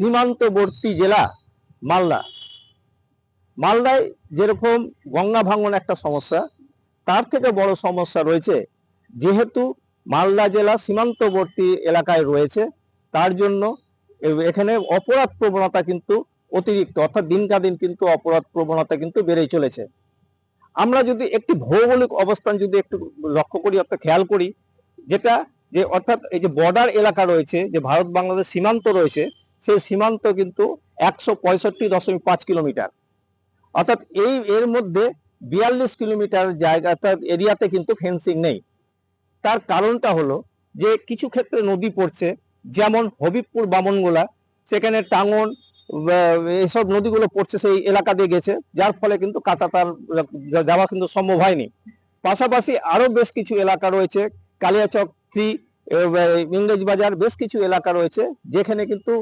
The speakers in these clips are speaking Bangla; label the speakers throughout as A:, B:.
A: সীমান্তবর্তী জেলা মালদা। মালদায় যেরকম গঙ্গা ভাঙন একটা সমস্যা, তার থেকে বড় সমস্যা রয়েছে যেহেতু মালদা জেলা সীমান্তবর্তী এলাকায় রয়েছে, তার জন্য এখানে অপরাধ প্রবণতা কিন্তু অতিরিক্ত, অর্থাৎ দিনকা দিন কিন্তু অপরাধ প্রবণতা কিন্তু বেড়েই চলেছে। আমরা যদি একটি ভৌগোলিক অবস্থান যদি একটু লক্ষ্য করি, অর্থাৎ খেয়াল করি, যেটা যে অর্থাৎ এই যে বর্ডার এলাকা রয়েছে, যে ভারত বাংলাদেশ সীমান্ত রয়েছে সেই সীমান্ত কিন্তু একশো পঁয়ষট্টি দশমিক পাঁচ কিলোমিটার। অর্থাৎ এই, এর মধ্যে বিয়াল্লিশ কিলোমিটার জায়গা, অর্থাৎ এরিয়াতে কিন্তু ফেন্সিং নেই। তার কারণটা হলো যে কিছু ক্ষেত্রে নদী পড়ছে, যেমন হবিবপুর, বামনগোলা, সেখানে টাঙ্গন এসব নদীগুলো পড়ছে সেই এলাকা দিয়ে গেছে, যার ফলে কিন্তু কাটা তার যাওয়া কিন্তু সম্ভব হয়নি। পাশাপাশি আরও বেশ কিছু এলাকা রয়েছে, কালিয়াচক থ্রি ইংরেজ বাজার বেশ কিছু এলাকা রয়েছে, যেখানে কিন্তু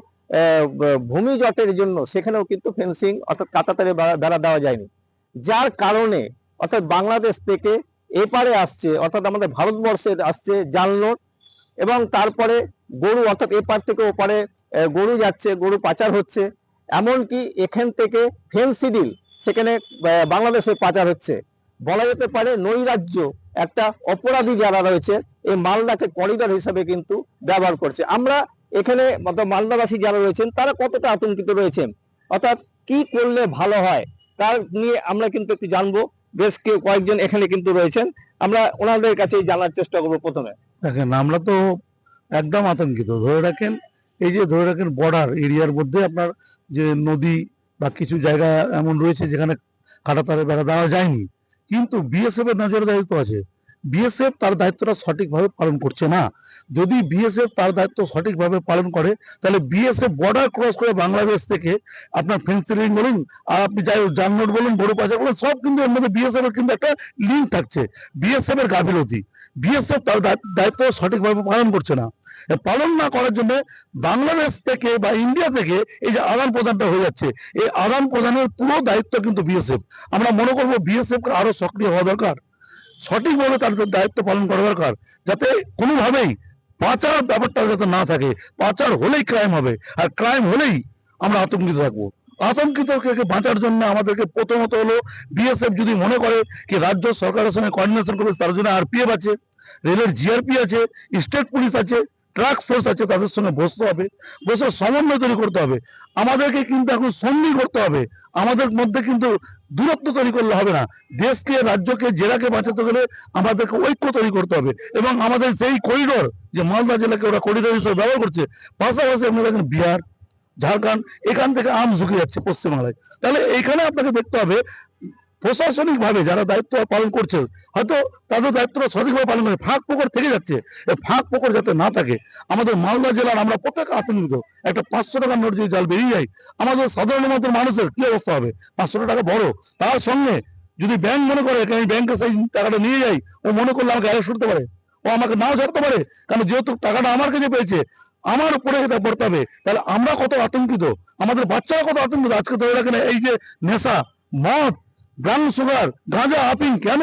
A: ভূমি জটের জন্য সেখানেও কিন্তু ফেন্সিং অর্থাৎ কাতাতারে বেড়া- দেওয়া যায়নি। যার কারণে অর্থাৎ বাংলাদেশ থেকে এপারে আসছে, অর্থাৎ আমাদের ভারতবর্ষের আসছে জালনোট এবং তারপরে গরু অর্থাৎ এপার থেকে ওপারে গরু যাচ্ছে, গরু পাচার হচ্ছে। এমনকি এখান থেকে ফেন্সিডিল সেখানে বাংলাদেশে পাচার হচ্ছে। বলা যেতে পারে নৈরাজ্য একটা অপরাধী যারা রয়েছে, এই মালদাকে করিডর হিসাবে কিন্তু ব্যবহার করছে। আমরা এখানে মালদাবাসী যারা রয়েছেন, তারা কতটা আতঙ্কিত রয়েছেন অর্থাৎ কি করলে ভালো হয়? তার নিয়ে আমরা কিন্তু একটু জানব। বেশ কেউ কয়েকজন এখানে কিন্তু রয়েছেন। আমরা ওনাদের কাছেই জানার চেষ্টা করব প্রথমে।
B: দেখেন, আমরা তো একদম আতঙ্কিত। ধরে রাখেন, এই যে ধরে রাখেন বর্ডার এরিয়ার মধ্যে আপনার যে নদী বা কিছু জায়গা এমন রয়েছে যেখানে কাটাতারে বেড়া দেওয়া যায়নি। কিন্তু বিএসএফ এর নজরে দায়িত্ব আছে। বিএসএফ তার দায়িত্বটা সঠিকভাবে পালন করছে না। যদি বিএসএফ তার দায়িত্ব সঠিকভাবে পালন করে, তাহলে বিএসএফ বর্ডার ক্রস করে বাংলাদেশ থেকে আপনার ফেন্সিলিং বলুন, আর আপনি যাই জামনোট বলুন, বড় পাচার বলুন, সব কিন্তু এর মধ্যে বিএসএফ এর কিন্তু একটা লিঙ্ক থাকছে। বিএসএফ এর গাফিলতি। বিএসএফ তার দায়- দায়িত্ব সঠিকভাবে পালন করছে না। পালন না করার জন্য বাংলাদেশ থেকে বা ইন্ডিয়া থেকে এই যে আদান প্রদানটা হয়ে যাচ্ছে, এই আদান প্রদানের পুরো দায়িত্ব কিন্তু বিএসএফ আমরা মনে করব বিএসএফকে আরও সক্রিয় হওয়া দরকার। সঠিকভাবে তাদের দায়িত্ব পালন করা দরকার, যাতে কোনোভাবেই পাচার ব্যাপারটা যাতে না থাকে। পাচার হলেই ক্রাইম হবে, আর ক্রাইম হলেই আমরা আতঙ্কিত থাকব। আতঙ্কিত বাঁচার জন্য আমাদেরকে প্রথমত হলো বিএসএফ যদি মনে করে কি রাজ্য সরকারের সঙ্গে কোঅর্ডিনেশন করবে, তার জন্য আরপিএফ আছে, রেলের জিআরপি আছে স্টেট পুলিশ আছে ট্রাক ফোর্স আছে, তাদের সঙ্গে বসতে হবে, বসে সমন্বয় তৈরি করতে হবে। আমাদেরকে কিন্তু এখন সন্ধি করতে হবে। আমাদের মধ্যে কিন্তু দূরত্ব তৈরি করলে হবে না। দেশকে, রাজ্যকে, জেলাকে বাঁচাতে গেলে আমাদেরকে ঐক্য তৈরি করতে হবে। এবং আমাদের সেই করিডোর যে মালদা জেলাকে ওরা করিডোর হিসেবে ব্যবহার করছে, পাশাপাশি আপনি দেখেন বিহার, ঝাড়খণ্ড, এখান থেকে আম ঝুঁকে যাচ্ছে পশ্চিমবাংলায়। তাহলে এইখানে আপনাকে দেখতে হবে প্রশাসনিক ভাবে যারা দায়িত্ব পালন করছে, হয়তো তাদের দায়িত্বটা সঠিকভাবে পালন করে ফাঁক পোকর থেকে যাচ্ছে। ফাঁক পোকর যাতে না থাকে, আমাদের মালদা জেলার আমরা প্রত্যেক আতঙ্কিত। একটা পাঁচশো টাকার নোট যদি জাল বেরিয়ে যায়, আমাদের সাধারণ মতো মানুষের কি অবস্থা হবে? পাঁচশো টাকা বড়। তার সঙ্গে যদি ব্যাংক মনে করে আমি ব্যাংকে সেই টাকাটা নিয়ে যাই, ও মনে করলে আমাকে অ্যারেস্ট করতে পারে, ও আমাকে নাও ছাড়তে পারে, কারণ যেহেতু টাকাটা আমার কাছে পেয়েছে, আমার উপরে এটা পড়তে হবে তাহলে আমরা কত আতঙ্কিত? আমাদের বাচ্চারা কত আতঙ্কিত? আজকে ধরে রাখেন এই যে নেশা, মদ ব্রাউন সুগার গাঁজা আপিং কেন?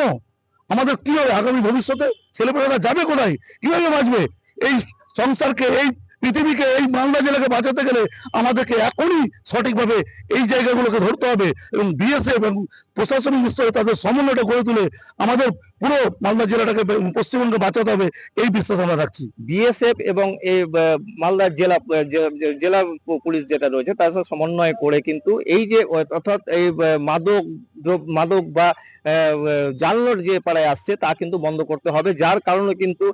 B: আমাদের কি হবে আগামী ভবিষ্যতে? ছেলেপেলেরা যাবে কোথায়? কীভাবে বাঁচবে? এই সংসারকে, এই পৃথিবীকে, এই মালদা জেলাকে বাঁচাতে গেলে আমাদেরকে এখনই সঠিকভাবে এই জায়গাগুলোকে ধরতে হবে এবং বিএসএফ এবং প্রশাসনিক স্তরে তাদের সমন্বয়টা গড়ে তুলে আমাদের পুরো মালদা জেলাটাকে পশ্চিমবঙ্গে বাঁচাতে হবে, এই বিশ্বাস আমরা রাখছি।
A: বিএসএফ এবং এই মালদা জেলা জেলা পুলিশ যেটা রয়েছে তার সাথে সমন্বয় করে কিন্তু এই যে অর্থাৎ এই মাদক মাদক বা জানলোর যে পাড়ায় আসছে তা কিন্তু বন্ধ করতে হবে, যার কারণে কিন্তু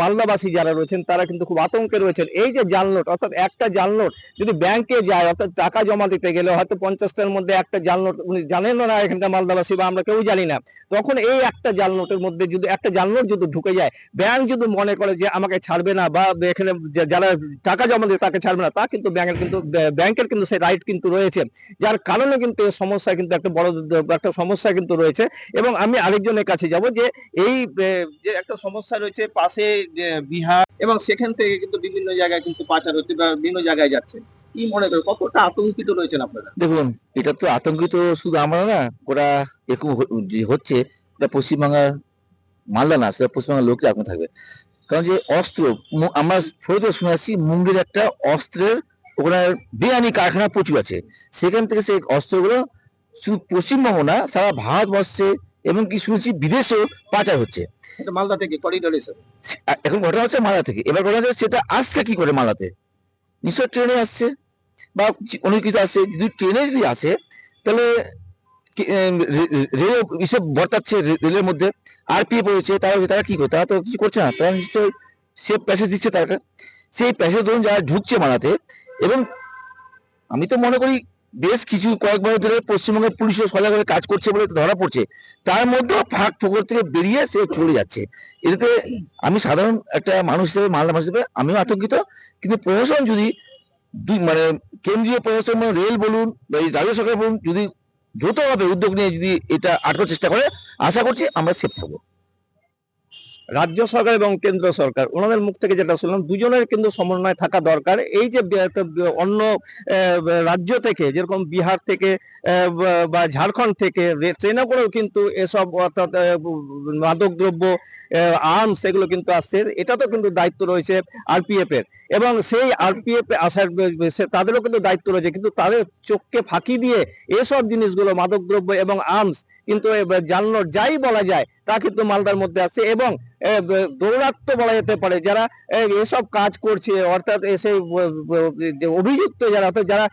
A: মালদাবাসী যারা রয়েছেন তারা কিন্তু খুব আতঙ্কে রয়েছেন। এই যে জালনোট অর্থাৎ একটা জালনোট যদি ব্যাংকে যায়, অর্থাৎ টাকা জমা দিতে গেলে হয়তো পঞ্চাশটার মধ্যে একটা জালনোট উনি জানেন না এখানকার মালদাবাসী বা আমরা কেউ জানি না। তখন এই একটা জালনোটের মধ্যে যদি একটা জালনোট যদি ঢুকে যায় ব্যাংক যদি মনে করে যে আমাকে ছাড়বে না বা এখানে যারা টাকা জমা দিয়ে তাকে ছাড়বে না, তা কিন্তু ব্যাংকের কিন্তু ব্যাংকের কিন্তু সেই রাইট কিন্তু রয়েছে। যার কারণে কিন্তু এই সমস্যা কিন্তু একটা বড়, একটা সমস্যা কিন্তু রয়েছে। এবং আমি আরেকজনের কাছে যাব যে এই যে একটা সমস্যা রয়েছে পাশে বিহার এবং সেখান থেকে কিন্তু বিভিন্ন জায়গায় কিন্তু পাচার হচ্ছে বা বিভিন্ন জায়গায় যাচ্ছে। কি মনে করে? কতটা আতঙ্কিত রয়েছেন আপনারা?
C: দেখুন এটা তো আতঙ্কিত শুধু আমরা না ওরা এরকম যে হচ্ছে এটা পশ্চিমবাংলার মালদা না সেটা পশ্চিমবাংলার লোকই আগুন থাকবে। কারণ যে অস্ত্র আমরা ছোট শুনে আসছি মুঙ্গের একটা অস্ত্রের ওখানে বেআইনি কারখানা প্রচুর আছে। সেখান থেকে সেই অস্ত্রগুলো শুধু পশ্চিমবঙ্গ না সারা ভারতবর্ষে এবং কি শুনেছি বিদেশেও পাচার হচ্ছে।
A: এটা মালদা থেকে করিডোর
C: এখন ঘটনা হচ্ছে মালদা থেকে। এবার ঘটনা হচ্ছে সেটা আসছে কি করে মালদাতে? নিশ্চয় ট্রেনে আসছে। বা কি- অন্য কিছু আসছে যদি ট্রেনে যদি আসে, তাহলে রেল এসব বর্তাচ্ছে রেলের মধ্যে। আর পি পড়েছে, তারা তারা কি করে? তারা তো কিছু করছে না। তারা নিশ্চয়ই সে প্যাসেজ দিচ্ছে তারা সেই প্যাসেজ ধরুন যারা ঢুকছে মালাতে, এবং আমি তো মনে করি বেশ কিছু কয়েক বছর ধরে পশ্চিমবঙ্গের পুলিশও সজাগভাবে কাজ করছে বলে ধরা পড়ছে। তার মধ্যেও ফাঁক ফোকর থেকে বেরিয়ে সে চলে যাচ্ছে। এতে আমি সাধারণ একটা মানুষ হিসেবে, মালদা মানুষ হিসেবে, আমিও আতঙ্কিত। কিন্তু প্রশাসন যদি দুই মানে কেন্দ্রীয় প্রশাসন মানে রেল বলুন বা এই রাজ্য সরকার বলুন, যদি দ্রুতভাবে উদ্যোগ নিয়ে যদি এটা আটকার চেষ্টা করে, আশা করছি আমরা সেফ থাকব।
A: রাজ্য সরকার এবং কেন্দ্র সরকার ওনাদের মুখ থেকে যেটা শুনলাম দুজনের কিন্তু সমন্বয় থাকা দরকার। এই যে অন্য রাজ্য থেকে যেরকম বিহার থেকে বা- ঝাড়খণ্ড থেকে ট্রেনে করেও কিন্তু এসব অর্থাৎ আহ, মাদক দ্রব্য আর্মস এগুলো কিন্তু আসছে। এটা তো কিন্তু দায়িত্ব রয়েছে আরপিএফ এর এবং সেই আরপিএফ আসার তাদেরও কিন্তু দায়িত্ব রয়েছে। কিন্তু তাদের চোখকে ফাঁকি দিয়ে এসব জিনিসগুলো মাদক দ্রব্য এবং আর্মস কিন্তু জানলো, যাই বলা যায়, তা কিন্তু মালদার মধ্যে আছে এবং দৌরাত্ম বলা যেতে পারে, যারা এসব কাজ করছে, অর্থাৎ এসে অভিযুক্ত যারা, অর্থাৎ যারা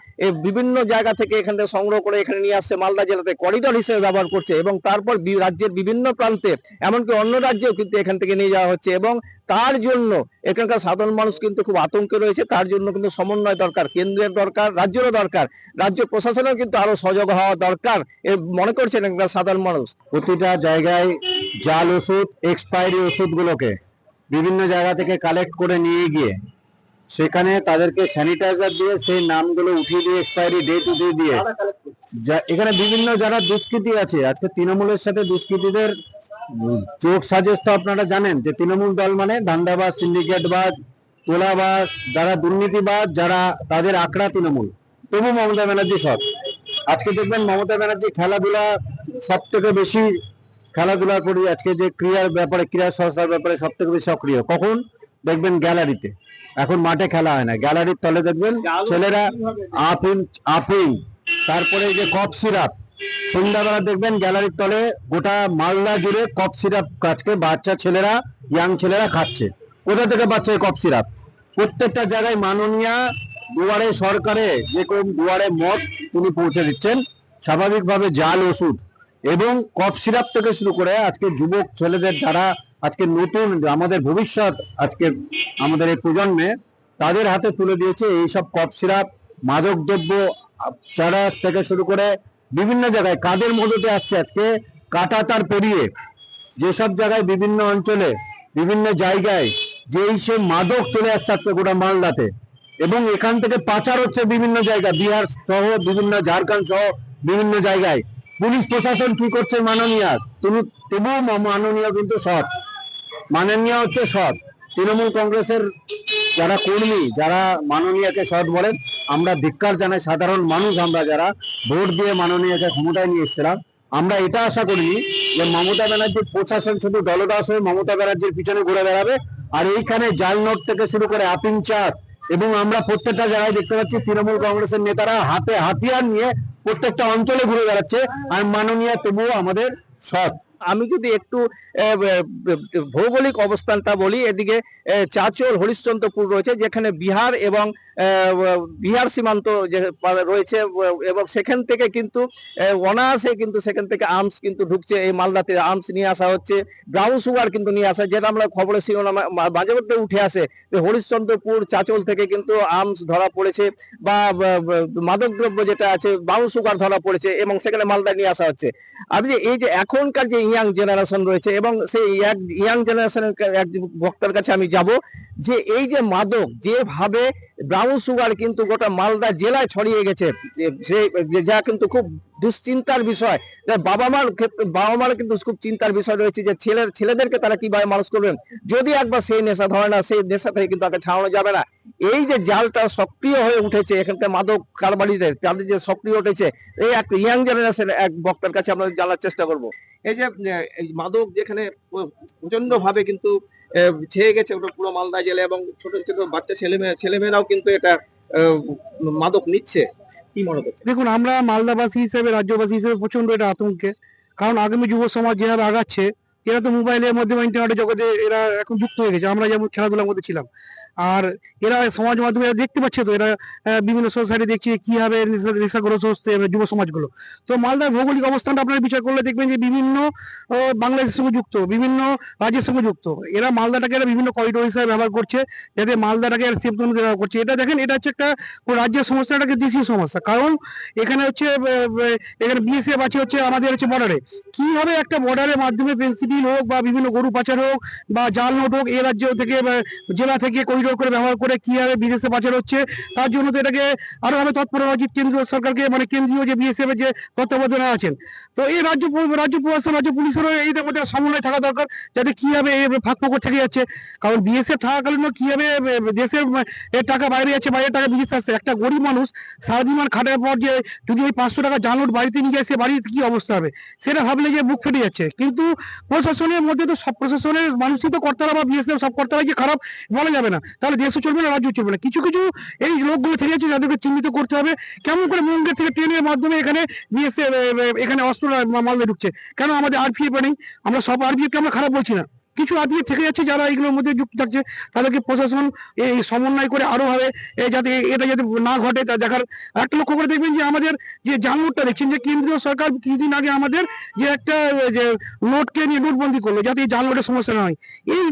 A: বিভিন্ন জায়গা থেকে এখান থেকে সংগ্রহ করে এখানে নিয়ে আসছে, মালদা জেলাতে করিডর হিসেবে ব্যবহার করছে এবং তারপর রাজ্যের বিভিন্ন প্রান্তে, এমনকি অন্য রাজ্যেও কিন্তু এখান থেকে নিয়ে যাওয়া হচ্ছে এবং তার জন্য এখানকার সাধারণ মানুষ কিন্তু খুব আতঙ্কে রয়েছে, তার জন্য কিন্তু সমন্বয় দরকার, কেন্দ্রের দরকার, রাজ্যেরও দরকার, রাজ্য প্রশাসনের কিন্তু আরও সজাগ হওয়া দরকার মনে করছেন একটা সাধারণ মানুষ। প্রতিটা জায়গায় জাল ওষুধ এক্সপায়ারি ওষুধগুলোকে বিভিন্ন জায়গা থেকে কালেক্ট করে নিয়ে গিয়ে সেখানে তাদেরকে স্যানিটাইজার দিয়ে সেই নামগুলো উঠিয়ে দিয়ে এক্সপায়ারি ডেট উঠিয়ে দিয়ে এখানে বিভিন্ন যারা দুষ্কৃতী আছে, আজকে তৃণমূলের সাথে দুষ্কৃতীদের চোখ সাজেস তো আপনারা জানেন যে তৃণমূল দল মানে ধান্দাবাজ সিন্ডিকেটবাজ তোলাবাজ যারা দুর্নীতিবাজ যারা তাদের আঁকড়া তৃণমূল। তবু মমতা ব্যানার্জি সৎ। আজকে দেখবেন মমতা ব্যানার্জি খেলাধুলা সব থেকে বেশি খেলাধুলা করি আজকে যে ক্রীড়ার ব্যাপারে ক্রীড়া সংস্থার ব্যাপারে সব থেকে বেশি সক্রিয়। কখন? দেখবেন গ্যালারিতে। এখন মাঠে খেলা হয় না। গ্যালারির তলে দেখবেন ছেলেরা আফিম আফিম তারপরে যে কফ সিরাপ সন্ধ্যাবেলা দেখবেন গ্যালারির তলে গোটা মালদা জুড়ে কফ সিরাপ আজকে বাচ্চা ছেলেরা ইয়াং ছেলেরা খাচ্ছে। কোথা থেকে পাচ্ছে কফ সিরাপ? প্রত্যেকটা জায়গায় মাননীয়া দুয়ারে সরকারে, যে কোন দুয়ারে মদ তিনি পৌঁছে দিচ্ছেন। স্বাভাবিকভাবে জাল, ওষুধ এবং কফ সিরাপ থেকে শুরু করে আজকে যুবক ছেলেদের যারা আজকে নতুন, আমাদের ভবিষ্যৎ আজকে আমাদের এই প্রজন্মে, তাদের হাতে তুলে দিয়েছে এইসব কফ সিরাপ মাদক দ্রব্য চারা থেকে শুরু করে বিভিন্ন জায়গায় কাদের মদতে আসছে আজকে? কাটা তার পেরিয়ে। যেসব জায়গায় বিভিন্ন অঞ্চলে, বিভিন্ন জায়গায় যেই সে মাদক চলে আসছে আজকে গোটা মালদাতে, এবং এখান থেকে পাচার হচ্ছে বিভিন্ন জায়গা বিহার সহ বিভিন্ন, ঝাড়খণ্ড সহ বিভিন্ন জায়গায়। পুলিশ প্রশাসন কি করছে? মাননীয়। তুমি তবুও মাননীয় কিন্তু সৎ। মাননীয় হচ্ছে সৎ। তৃণমূল কংগ্রেসের যারা কর্মী, যারা মাননীয়কে সৎ বলেন, আমরা ধিক্কার জানাই, সাধারণ মানুষ আমরা যারা, ভোট দিয়ে মাননীয়কে ক্ষমতায় নিয়ে এসেছিলাম, আমরা এটা আশা করিনি যে মমতা ব্যানার্জির প্রশাসন শুধু দলদাস হয়ে মমতা ব্যানার্জির পিছনে ঘুরে বেড়াবে, আর এইখানে জাল নোট থেকে শুরু করে আপিং চাষ এবং আমরা প্রত্যেকটা জায়গায় দেখতে পাচ্ছি তৃণমূল কংগ্রেসের নেতারা হাতে হাতিয়ার নিয়ে প্রত্যেকটা অঞ্চলে ঘুরে বেড়াচ্ছে, আর মাননীয় তবুও আমাদের সৎ। আমি যদি একটু ভৌগোলিক অবস্থানটা বলি, এদিকে চাচল হরিশ্চন্দ্রপুর রয়েছে, যেখানে বিহার এবং বিহার সীমান্ত যে রয়েছে এবং সেখান থেকে কিন্তু অনায়াসে কিন্তু সেখান থেকে আর্মস কিন্তু ঢুকছে, এই মালদাতে আর্মস নিয়ে আসা হচ্ছে ব্রাউন সুগার কিন্তু নিয়ে আসা, যেটা আমরা খবরের শিরোনামে মাঝে মধ্যে উঠে আসে, যে হরিশ্চন্দ্রপুর, চাচল থেকে কিন্তু আর্মস ধরা পড়েছে, বা মাদকদ্রব্য যেটা আছে ব্রাউন সুগার ধরা পড়েছে, এবং সেখানে মালদা নিয়ে আসা হচ্ছে। যে, এই যে, এখনকার যে ইয়াং জেনারেশন রয়েছে এবং সেই ইয়াং জেনারেশনের এক বক্তার কাছে আমি যাব যে এই যে মাদক যেভাবে ব্রাউন সুগার কিন্তু গোটা মালদা জেলায় ছড়িয়ে গেছে যে- যা কিন্তু খুব দুশ্চিন্তার বিষয়। যে বাবা মার বাবা মার কিন্তু খুব চিন্তার বিষয় রয়েছে যে ছেলের, ছেলেদেরকে তারা কীভাবে মানুষ করবেন? যদি একবার সেই নেশা ধরে না, সেই নেশা থেকে কিন্তু তাকে ছাড়ানো যাবে না। এই যে জালটা সক্রিয় হয়ে উঠেছে এখানকার মাদক কারবারিদের তাদের যে সক্রিয় উঠেছে, এই এক ইয়াং জেনারেশন এক বক্তার কাছে আমরা জানার চেষ্টা করব। এই যে মাদক যেখানে প্রচণ্ড ভাবে কিন্তু ছেয়ে গেছে ওটা পুরো মালদা জেলা এবং ছোট ছোট বাচ্চা ছেলে মেয়ে ছেলে মেয়েরাও কিন্তু এটা মাদক নিচ্ছে, কি মনে করছে
D: দেখুন, আমরা মালদাবাসী হিসেবে, রাজ্যবাসী হিসেবে প্রচণ্ড এটা আতঙ্কে। কারণ আগামী যুব সমাজ যেভাবে আগাচ্ছে, এরা তো মোবাইলের মাধ্যমে ইন্টারনেটের জগতে এরা এখন যুক্ত হয়ে গেছে। আমরা যেমন খেলাধুলার মধ্যে ছিলাম আর এরা সমাজ মাধ্যমে দেখতে পাচ্ছে তো, এরা বিভিন্ন সোসাইটি দেখছে কীভাবে নেশা- নেশাগ্রস্ত হচ্ছে যুব সমাজগুলো। তো মালদার ভৌগোলিক অবস্থানটা আপনারা বিচার করলে দেখবেন যে বিভিন্ন বাংলাদেশের সঙ্গে যুক্ত, বিভিন্ন রাজ্যের সঙ্গে যুক্ত। এরা মালদাটাকে এরা বিভিন্ন করিডোর হিসাবে ব্যবহার করছে, যাতে মালদাটাকে সেফ জোন ব্যবহার করছে। এটা দেখেন, এটা হচ্ছে একটা রাজ্যের সমস্যা এটাকে দেশীয় সমস্যা। কারণ এখানে হচ্ছে এখানে বিএসএফ আছে হচ্ছে আমাদের হচ্ছে বর্ডারে কীভাবে একটা বর্ডারের মাধ্যমে পেন্সিডিল হোক বা বিভিন্ন গরু পাচার হোক বা জাল নোট হোক এ রাজ্য থেকে জেলা থেকে করিডোর করে, ব্যবহার করে কীভাবে বিদেশে পাচার হচ্ছে, তার জন্য তো এটাকে আরও ভাবে তৎপর হওয়া উচিত কেন্দ্রীয় সরকারকে মানে কেন্দ্রীয় যে বিএসএফ এর যে তত্ত্বাবধানে আছেন। তো এই রাজ্য রাজ্য প্রশাসন, রাজ্য পুলিশেরও এইটার মধ্যে সমন্বয় থাকা দরকার, যাতে কীভাবে এই ফাঁক ফোকর থেকে যাচ্ছে। কারণ বিএসএফ থাকাকালীন কীভাবে দেশের টাকা বাইরে যাচ্ছে, বাইরের টাকা বিদেশে আসছে। একটা গরিব মানুষ সারাদিন মান খাটার পর যে যদি ওই পাঁচশো টাকা জানলোট বাড়িতে নিয়ে যায়, সে বাড়িতে কি অবস্থা হবে? সেটা ভাবলে যে বুক ফেটে যাচ্ছে। কিন্তু প্রশাসনের মধ্যে তো সব, প্রশাসনের মানুষই তো কর্তারা বা বিএসএফ সব কর্তারা যে খারাপ বলা যাবে না। তাহলে দেশও চলবে না রাজ্য চলবে না। কিছু কিছু এই লোকগুলো থেকে যাচ্ছে যাদেরকে চিহ্নিত করতে হবে। কেমন করে মুঙ্গের থেকে ট্রেনের মাধ্যমে এখানে বিএসএফ এখানে অস্ত্র মালদা ঢুকছে? কেন আমাদের আর আরপিএফ নেই? আমরা সব আর আরপিএফ কে আমরা খারাপ বলছি না। কিছু আরপিএফ থেকে যাচ্ছে যারা এগুলোর মধ্যে যুক্ত থাকছে, তাদেরকে প্রশাসন এই সমন্বয় করে আরও ভাবে যাতে এটা যাতে না ঘটে, তা দেখার একটা লক্ষ্য করে দেখবেন যে আমাদের যে জাননোটটা দেখছেন, যে কেন্দ্রীয় সরকার কিছুদিন আগে আমাদের যে একটা, যে নোটকে নিয়ে নোটবন্দি করল, যাতে এই জাল নোটের সমস্যা না হয়। এই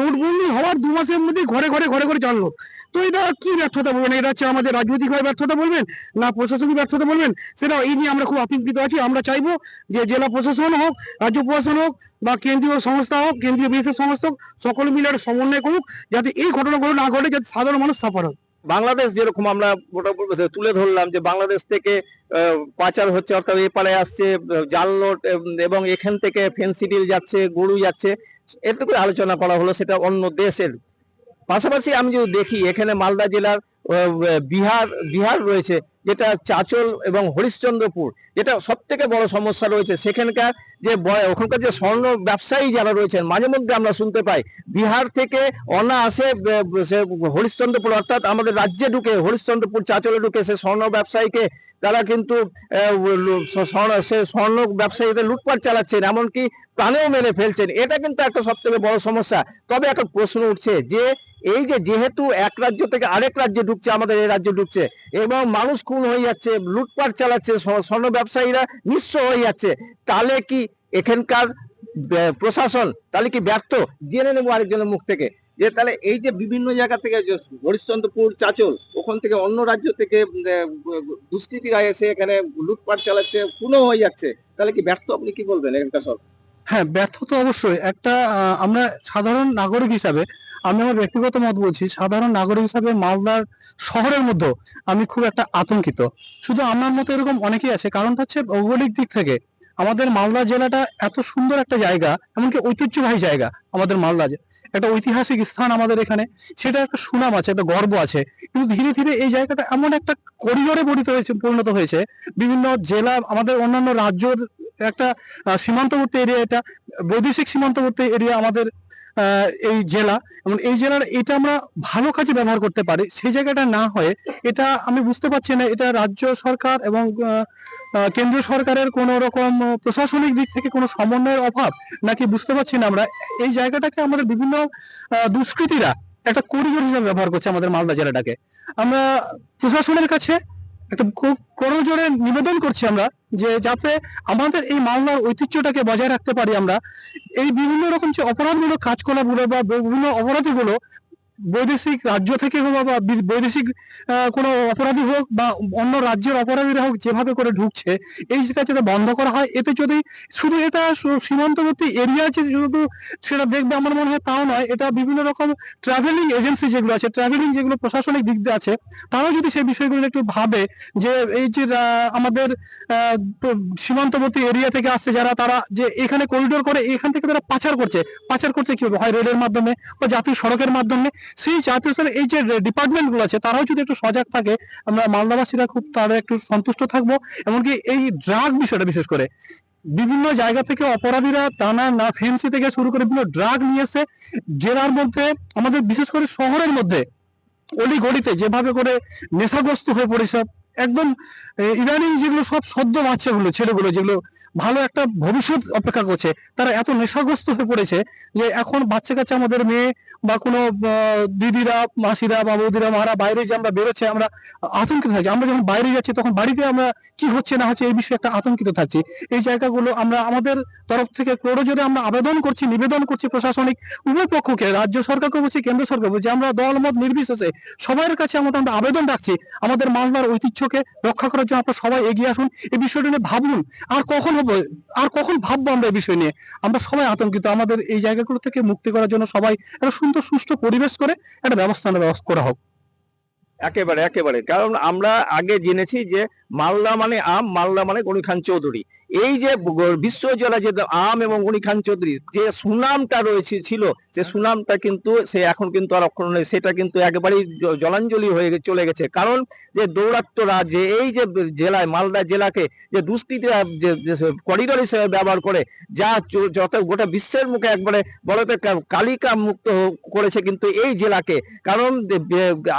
D: নোটবন্দি হওয়ার দু মাসের মধ্যে ঘরে ঘরে ঘরে ঘরে জাল নোট তো এটা কি ব্যর্থতা বলবেন? এটা হচ্ছে আমাদের রাজনৈতিকভাবে ব্যর্থতা বলবেন না প্রশাসনিক ব্যর্থতা বলবেন? সেটা এই নিয়ে আমরা খুব আতঙ্কিত আছি। আমরা চাইব যে জেলা প্রশাসন হোক, রাজ্য প্রশাসন হোক বা কেন্দ্রীয় সংস্থা হোক কেন্দ্রীয় বিএসএফ সংস্থা হোক সকলে মিলে একটা সমন্বয় করুক যাতে এই ঘটনাগুলো না ঘটে যাতে সাধারণ মানুষ সাফার হয়
A: বাংলাদেশ যেরকম আমরা তুলে ধরলাম যে বাংলাদেশ থেকে পাচার হচ্ছে অর্থাৎ এপারে আসছে আহ, জাল নোট এব- এবং এখান থেকে ফেন্সিডিল যাচ্ছে গরু যাচ্ছে এটুকু আলোচনা করা হলো সেটা অন্য দেশের। পাশাপাশি আমি যদি দেখি এখানে মালদা জেলার বিহার বিহার রয়েছে যেটা চাচল এবং হরিশ্চন্দ্রপুর, যেটা সব থেকে বড় সমস্যা রয়েছে সেখানকার যে ওখানকার যে স্বর্ণ ব্যবসায়ী যারা রয়েছেন, মাঝে মধ্যে আমরা শুনতে পাই, বিহার থেকে অনায়াসে হরিশ্চন্দ্রপুর, অর্থাৎ আমাদের রাজ্যে ঢুকে হরিশ্চন্দ্রপুর চাচলে ঢুকে সে স্বর্ণ ব্যবসায়ীকে, তারা কিন্তু সে স্বর্ণ ব্যবসায়ীদের লুটপাট চালাচ্ছেন, এমনকি প্রাণেও মেরে ফেলছেন, এটা কিন্তু একটা সব থেকে বড় সমস্যা। তবে একটা প্রশ্ন উঠছে যে এই যে যেহেতু এক রাজ্য থেকে আরেক রাজ্যে ঢুকছে, আমাদের এই রাজ্যে ঢুকছে, এবং মানুষ খুন হয়ে যাচ্ছে, লুটপাট চালাচ্ছে স্বর্ণ ব্যবসায়ীরা নিঃস্ব হয়ে যাচ্ছে, তাহলে কি এখানকার প্রশাসন তাহলে কি ব্যর্থ? জেনে নেব আরেকজনের মুখ থেকে। যে তাহলে এই যে বিভিন্ন জায়গা থেকে হরিশ্চন্দ্রপুর, চাচল, ওখান থেকে অন্য রাজ্য থেকে দুষ্কৃতীরা এসে এখানে লুটপাট চালাচ্ছে, খুনও হয়ে যাচ্ছে, তাহলে কি ব্যর্থ আপনি কি বলবেন এখানকার সব?
D: হ্যাঁ ব্যর্থ তো অবশ্যই। একটা আমরা সাধারণ নাগরিক হিসাবে আমি আমার ব্যক্তিগত মত বলছি, সাধারণ নাগরিক হিসাবে মালদার শহরের মধ্যে আমি খুব একটা আতঙ্কিত। শুধু আমার মতো এরকম অনেকেই আছে, কারণটা হচ্ছে ভৌগোলিক দিক থেকে আমাদের মালদা জেলাটা এত সুন্দর একটা জায়গা, এমনকি ঐতিহ্যবাহী জায়গা আমাদের মালদা একটা ঐতিহাসিক স্থান আমাদের এখানে, সেটা একটা সুনাম আছে, একটা গর্ব আছে। কিন্তু ধীরে ধীরে এই জায়গাটা এমন একটা করিডোরে পরিণত হয়েছে পরিণত হয়েছে, বিভিন্ন জেলা, আমাদের অন্যান্য রাজ্যের একটা সীমান্তবর্তী এরিয়া এটা বৈদেশিক সীমান্তবর্তী এরিয়া আমাদের এই জেলা। এবং এই জেলার এটা আমরা ভালো কাজে ব্যবহার করতে পারি। সেই জায়গাটা না হয়ে এটা আমি বুঝতে পারছি না, এটা রাজ্য সরকার এবং কেন্দ্রীয় সরকারের কোন রকম প্রশাসনিক দিক থেকে কোনো সমন্বয়ের অভাব নাকি বুঝতে পারছি না আমরা। এই জায়গাটাকে আমাদের বিভিন্ন দুষ্কৃতীরা একটা করিডোর হিসেবে ব্যবহার করছে আমাদের মালদা জেলাটাকে। আমরা প্রশাসনের কাছে একটা করজোরে নিবেদন করছি আমরা যে যাতে আমাদের এই মালদার ঐতিহ্যটাকে বজায় রাখতে পারি আমরা। এই বিভিন্ন রকম যে অপরাধমূলক কাজকলাপগুলো বা বিভিন্ন অপরাধীগুলো বৈদেশিক রাজ্য থেকে হোক বা বৈদেশিক কোনো অপরাধী হোক বা অন্য রাজ্যের অপরাধীরা হোক যেভাবে করে ঢুকছে, এই জায়গা যাতে বন্ধ করা হয়, এতে যদি শুধু এটা সীমান্তবর্তী এরিয়া আছে শুধু সেটা দেখবে আমার মনে হয় তাও নয়, এটা বিভিন্ন রকম ট্রাভেলিং এজেন্সি যেগুলো আছে ট্রাভেলিং যেগুলো প্রশাসনিক দিক দিয়ে আছে, তারাও যদি সেই বিষয়গুলো একটু ভাবে যে এই যে আমাদের সীমান্তবর্তী এরিয়া থেকে আসছে যারা, তারা যে এখানে করিডোর করে, এখান থেকে তারা পাচার করছে। পাচার করছে কি হয় রেলের মাধ্যমে বা জাতীয় সড়কের মাধ্যমে। সেই জাতীয় স্তরে এই যে ডিপার্টমেন্টগুলো আছে, তারাও যদি একটু সজাগ থাকে, আমরা মালদাবাসীরা খুব তারা একটু সন্তুষ্ট থাকব। এমনকি এই ড্রাগ বিষয়টা বিশেষ করে, বিভিন্ন জায়গা থেকে অপরাধীরা টানা না ফেন্সি থেকে শুরু করে বিভিন্ন ড্রাগ নিয়েছে জেলার মধ্যে, আমাদের বিশেষ করে শহরের মধ্যে, অলিগলিতে যেভাবে করে নেশাগ্রস্ত হয়ে পড়েছে একদম ইদানিং যেগুলো সব সদ্য বাচ্চাগুলো, ছেলেগুলো, যেগুলো ভালো একটা ভবিষ্যৎ অপেক্ষা করছে, তারা এত নেশাগ্রস্ত হয়ে পড়েছে যে এখন বাচ্চা কাচ্চা আমাদের মেয়ে বা কোনো দিদিরা, মাসিরা বা বৌদিরা, মারা বাইরে যে আমরা বেরোচ্ছে, আমরা আতঙ্কিত থাকছি। আমরা যখন বাইরে যাচ্ছি, তখন বাড়িতে আমরা কি হচ্ছে, না হচ্ছে, এই বিষয়ে একটা আতঙ্কিত থাকছি। এই জায়গাগুলো আমরা আমাদের তরফ থেকে প্রয়োজনে আমরা আবেদন করছি, নিবেদন করছি প্রশাসনিক উভয় পক্ষকে রাজ্য সরকারকে বলছি, কেন্দ্র সরকার বলছি, আমরা দলমত নির্বিশেষে সবার কাছে আমরা আমরা আবেদন রাখছি। আমাদের মালদার ঐতিহ্যকে রক্ষা করার জন্য আপনারা সবাই এগিয়ে আসুন। এই বিষয়টা নিয়ে ভাবুন, আর কখন হবে, আর কখন ভাববো আমরা এই বিষয় নিয়ে? আমরা সবাই আতঙ্কিত। আমাদের এই জায়গাগুলো থেকে মুক্তি করার জন্য সবাই একটা সুন্দর, সুষ্ঠু পরিবেশ করে একটা ব্যবস্থা ব্যবস্থা করা হোক।
A: একেবারে একেবারে। কারণ আমরা আগে জেনেছি যে মালদা মানে আম, মালদা মানে গনি খান চৌধুরী। এই যে বিশ্বজোড়া যে আম এবং গনি খান চৌধুরী যে সুনামটা রয়েছে ছিল সে সুনামটা কিন্তু সে এখন কিন্তু আর অক্ষুণ্ণ নেই সেটা কিন্তু একেবারেই জলাঞ্জলি হয়ে চলে গেছে। কারণ যে দৌরাত্মরা যে এই যে জেলায় মালদা জেলাকে যে দুষ্কৃতীরা যে করিডর হিসেবে ব্যবহার করে যা যত গোটা বিশ্বের মুখে একবারে বলতে কালিকা মুক্ত করেছে কিন্তু এই জেলাকে। কারণ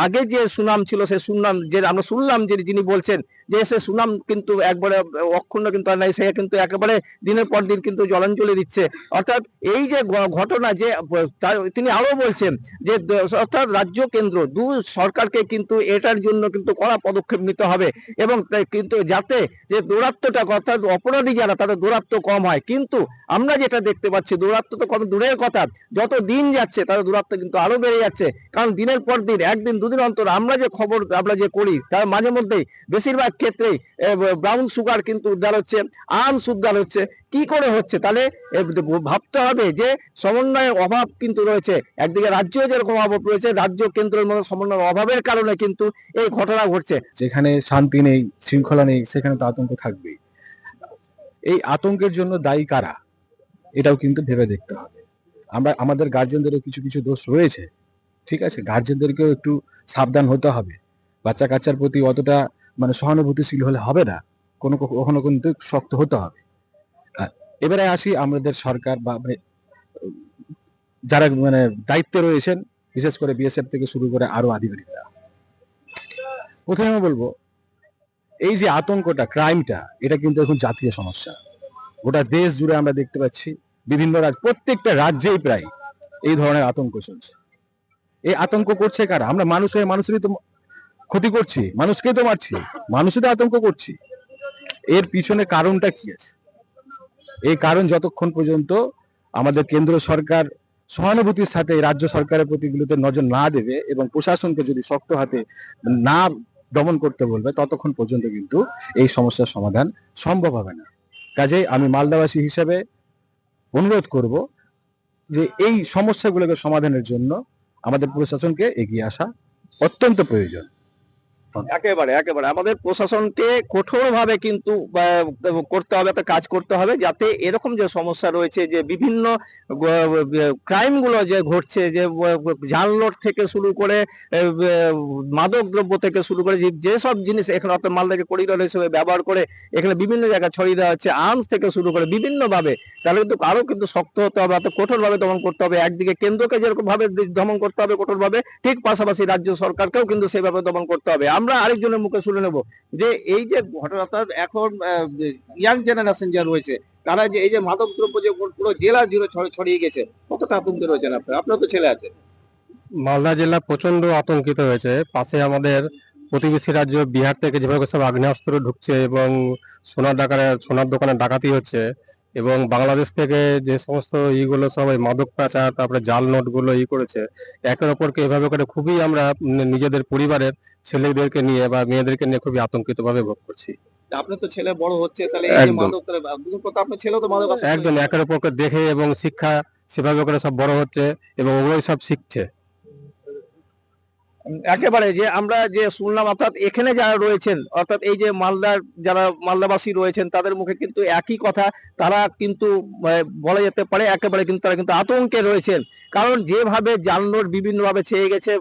A: আগে যে সুনাম ছিল সে সুনাম যে আমরা শুনলাম যে যিনি বলছেন যে সে সুনাম কিন্তু একবারে অক্ষুণ্ণ কিন্তু আর নাই সে কিন্তু একেবারে দিনের পর দিন কিন্তু জলাঞ্জলি দিচ্ছে। অর্থাৎ এই যে ঘটনা যে তিনি আরও বলছেন যে অর্থাৎ রাজ্য কেন্দ্র, দু সরকারকে কিন্তু এটার জন্য কিন্তু কড়া পদক্ষেপ নিতে হবে এবং কিন্তু যাতে যে দৌরাত্মটা অর্থাৎ অপরাধী যারা, তাদের দৌরাত্ম কম হয়। কিন্তু আমরা যেটা দেখতে পাচ্ছি দৌরাত্ম তো কম দূরের কথা, যত দিন যাচ্ছে তাদের দূরত্ব কিন্তু আরও বেড়ে যাচ্ছে। কারণ দিনের পর দিন, একদিন, দুদিন অন্তর আমরা যে খবর, আমরা যে করি, তার মাঝে মধ্যেই বেশিরভাগ ক্ষেত্রেই ব্রাউন সুগার কিন্তু উদ্ধার হচ্ছে। আম উদ্ধার হচ্ছে। কি করে হচ্ছে? তাহলে ভাবতে হবে যে সমন্বয়ের অভাব কিন্তু রয়েছে। একদিকে রাজ্য যেরকম অভাব রয়েছে, রাজ্য কেন্দ্রের মধ্যে সমন্বয়ের অভাবের কারণে কিন্তু এই ঘটনা ঘটছে।
E: যেখানে শান্তি নেই, শৃঙ্খলা নেই, সেখানে তো আতঙ্ক থাকবেই। এই আতঙ্কের জন্য দায়ী কারা? এটাও কিন্তু ভেবে দেখতে হবে। আমরা, আমাদের গার্জেনদেরও কিছু কিছু দোষ রয়েছে, ঠিক আছে? গার্জেনদেরকেও একটু সাবধান হতে হবে। বাচ্চা কাচ্চার প্রতি অতটা মানে সহানুভূতিশীল হলে হবে না। কোনো কখনো কিন্তু শক্ত হতে হবে। এবারে আসি আমাদের সরকার বা মানে, যারা মানে দায়িত্বে রয়েছেন বিশেষ করে বিএসএফ থেকে শুরু করে আরও আধিকারিকরা। প্রথমে আমি বলব এই যে আতঙ্কটা ক্রাইমটা এটা কিন্তু এখন জাতীয় সমস্যা। গোটা দেশ জুড়ে আমরা দেখতে পাচ্ছি বিভিন্ন রাজ্য প্রত্যেকটা রাজ্যেই প্রায় এই ধরনের আতঙ্ক চলছে। এই আতঙ্ক করছে কারা? আমরা মানুষ হয়ে মানুষেরই তো ক্ষতি করছি মানুষকেই তো মারছি মানুষই তো আতঙ্ক করছি। এর পিছনে কারণটা কি আছে? এই কারণ যতক্ষণ পর্যন্ত আমাদের কেন্দ্র সরকার সহানুভূতির সাথে রাজ্য সরকারের প্রতিগুলোতে নজর না দেবে এবং প্রশাসনকে যদি শক্ত হাতে না দমন করতে বলবে, ততক্ষণ পর্যন্ত কিন্তু এই সমস্যার সমাধান সম্ভব হবে না। কাজেই আমি মালদাবাসী হিসেবে অনুরোধ করব যে এই সমস্যাগুলোকে সমাধানের জন্য আমাদের প্রশাসনকে এগিয়ে আসা অত্যন্ত প্রয়োজন।
A: একেবারে একেবারে। আমাদের প্রশাসনকে কঠোরভাবে কিন্তু করতে হবে, একটা কাজ করতে হবে, যাতে এরকম যে সমস্যা রয়েছে, যে বিভিন্ন ক্রাইমগুলো যে ঘটছে, যে জানলোট থেকে শুরু করে মাদক দ্রব্য থেকে শুরু করে যেসব জিনিস এখানে অর্থাৎ মালদাকে করিডোর হিসেবে ব্যবহার করে, এখানে বিভিন্ন জায়গায় ছড়িয়ে দেওয়া হচ্ছে আর্মস থেকে শুরু করে বিভিন্ন ভাবে তাহলে কিন্তু আরও কিন্তু শক্ত হতে হবে অর্থাৎ কঠোর ভাবে দমন করতে হবে। একদিকে কেন্দ্রকে যেরকম ভাবে দমন করতে হবে কঠোর ভাবে ঠিক পাশাপাশি রাজ্য সরকারকেও কিন্তু সেভাবে দমন করতে হবে। আমরা আরেকজনের মুখে শুনে নেব যে এই যে ঘটনাটা এখন ইয়াং জেনারেশন যা রয়েছে, তারা যে এই যে মাদক দ্রব্য যে পুরো জেলা জুড়ে ছড়িয়ে গেছে, কতটা আতঙ্কে রয়েছেন আপনার? আপনার তো ছেলে আছে
F: মালদা জেলা প্রচণ্ড আতঙ্কিত হয়েছে। পাশে আমাদের প্রতিবেশী রাজ্য বিহার থেকে যেভাবে সব আগ্নেয়াস্ত্র ঢুকছে এবং সোনার ডাকারে সোনার দোকানে ডাকাতি হচ্ছে এবং বাংলাদেশ থেকে যে সমস্ত ইগুলো সব এই মাদক পাচার তারপরে জাল নোটগুলো ই করেছে একের অপরকে এভাবে করে খুবই আমরা নিজেদের পরিবারের ছেলেদেরকে নিয়ে বা মেয়েদেরকে নিয়ে খুবই আতঙ্কিত ভাবে ভোগ করছি।
A: আপনার তো ছেলে বড় হচ্ছে তাহলে আপনার ছেলে তো মাদক
F: একদম একের অপরকে দেখে এবং শিক্ষা সেভাবে করে সব বড় হচ্ছে এবং ওগুলোই সব শিখছে।
A: একেবারে যে আমরা যে শুনলাম, অর্থাৎ এখানে যারা রয়েছেন, অর্থাৎ এই যে মালদার যারা মালদাবাসী রয়েছেন, তাদের মুখে কিন্তু একই কথা, তারা কিন্তু বলা যেতে পারে একেবারে কিন্তু তারা কিন্তু আতঙ্কে রয়েছেন। কারণ যেভাবে জালনোট বিভিন্ন ভাবে ছেয়ে গেছে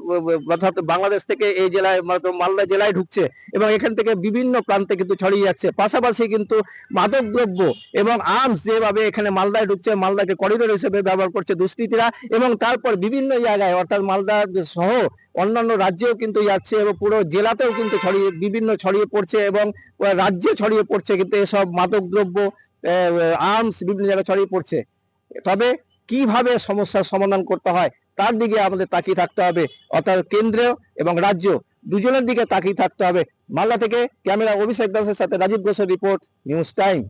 A: অর্থাৎ বাংলাদেশ থেকে এই জেলায় মালদা জেলায় ঢুকছে এবং এখান থেকে বিভিন্ন প্রান্তে কিন্তু ছড়িয়ে যাচ্ছে। পাশাপাশি কিন্তু মাদক দ্রব্য এবং আর্মস যেভাবে এখানে মালদায় ঢুকছে, মালদাকে করিডোর হিসেবে ব্যবহার করছে দুষ্কৃতীরা এবং তারপর বিভিন্ন জায়গায়, অর্থাৎ মালদা সহ অন্যান্য রাজ্যেও কিন্তু যাচ্ছে এবং পুরো জেলাতেও কিন্তু ছড়িয়ে, বিভিন্ন ছড়িয়ে পড়ছে এবং রাজ্যে ছড়িয়ে পড়ছে কিন্তু এসব মাদক দ্রব্য আর্মস বিভিন্ন জায়গায় ছড়িয়ে পড়ছে। তবে কীভাবে সমস্যার সমাধান করতে হয় তার দিকে আমাদের তাকিয়ে থাকতে হবে। অর্থাৎ কেন্দ্র এবং রাজ্য দুজনের দিকে তাকিয়ে থাকতে হবে। মালদা থেকে ক্যামেরা অভিষেক দাসের সাথে রাজীব ঘোষের রিপোর্ট, নিউজ টাইম।